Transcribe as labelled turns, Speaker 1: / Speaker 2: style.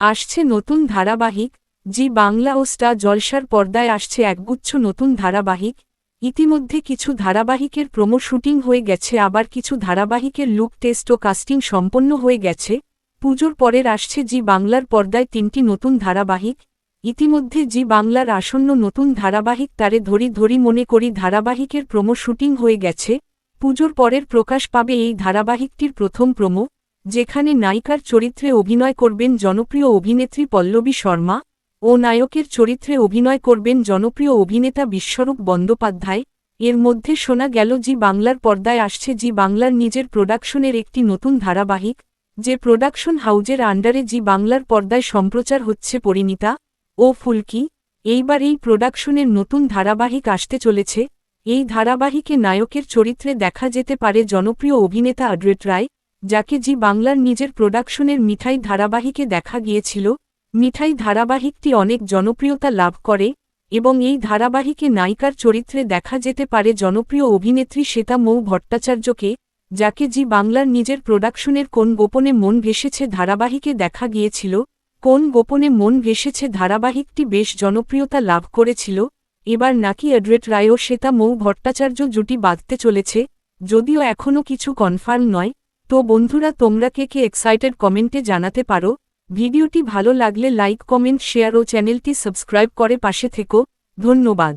Speaker 1: আসছে নতুন ধারাবাহিক, জি বাংলা ও স্টার জলসার পর্দায় আসছে একগুচ্ছ নতুন ধারাবাহিক, ইতিমধ্যে কিছু ধারাবাহিকের প্রোমো শুটিং হয়ে গেছে, আবার কিছু ধারাবাহিকের লুক, টেস্ট ও কাস্টিং সম্পন্ন হয়ে গেছে। পুজোর পরের আসছে জি বাংলার পর্দায় তিনটি নতুন ধারাবাহিক, ইতিমধ্যে জি বাংলার আসন্ন নতুন ধারাবাহিক তারে ধরি ধরি মনে করি ধারাবাহিকের প্রোমো শুটিং হয়ে গেছে। পুজোর পরের প্রকাশ পাবে এই ধারাবাহিকটির প্রথম প্রোমো। যেখানে নায়িকার চরিত্রে অভিনয় করবেন জনপ্রিয় অভিনেত্রী পল্লবী শর্মা ও নায়কের চরিত্রে অভিনয় করবেন জনপ্রিয় অভিনেতা বিশ্বরূপ বন্দ্যোপাধ্যায়। এর মধ্যে শোনা গেল, জি বাংলার পর্দায় আসছে জি বাংলার নিজের প্রোডাকশনের একটি নতুন ধারাবাহিক, যে প্রোডাকশন হাউজের আন্ডারে জি বাংলার পর্দায় সম্প্রচার হচ্ছে পরিণীতা ও ফুলকি। এইবার এই প্রোডাকশনের নতুন ধারাবাহিক আসতে চলেছে। এই ধারাবাহিকে নায়কের চরিত্রে দেখা যেতে পারে জনপ্রিয় অভিনেতা আড্রেট রায় যাকে জি বাংলার নিজের প্রোডাকশনের মিঠাই ধারাবাহিকে দেখা গিয়েছিল, মিঠাই ধারাবাহিকটি অনেক জনপ্রিয়তা লাভ করে, এবং এই ধারাবাহিকে নায়িকার চরিত্রে দেখা যেতে পারে জনপ্রিয় অভিনেত্রী শ্বেতা মৌ ভট্টাচার্যকে, যাকে জি বাংলার নিজের প্রোডাকশনের কোন গোপনে মন ভেসেছে ধারাবাহিকে দেখা গিয়েছিল, কোন গোপনে মন ভেসেছে ধারাবাহিকটি বেশ জনপ্রিয়তা লাভ করেছিল, এবার নাকি অ্যাড্রেট রায় ও শ্বেতা মৌ ভট্টাচার্য জুটি বাঁধতে চলেছে, যদিও এখনও কিছু কনফার্ম নয়। তো বন্ধুরা, তোমরা কে কে এক্সাইটেড কমেন্টে জানাতে পারো। ভিডিওটি ভালো লাগলে লাইক কমেন্ট শেয়ার ও চ্যানেলটি সাবস্ক্রাইব করে পাশে থেকো। ধন্যবাদ।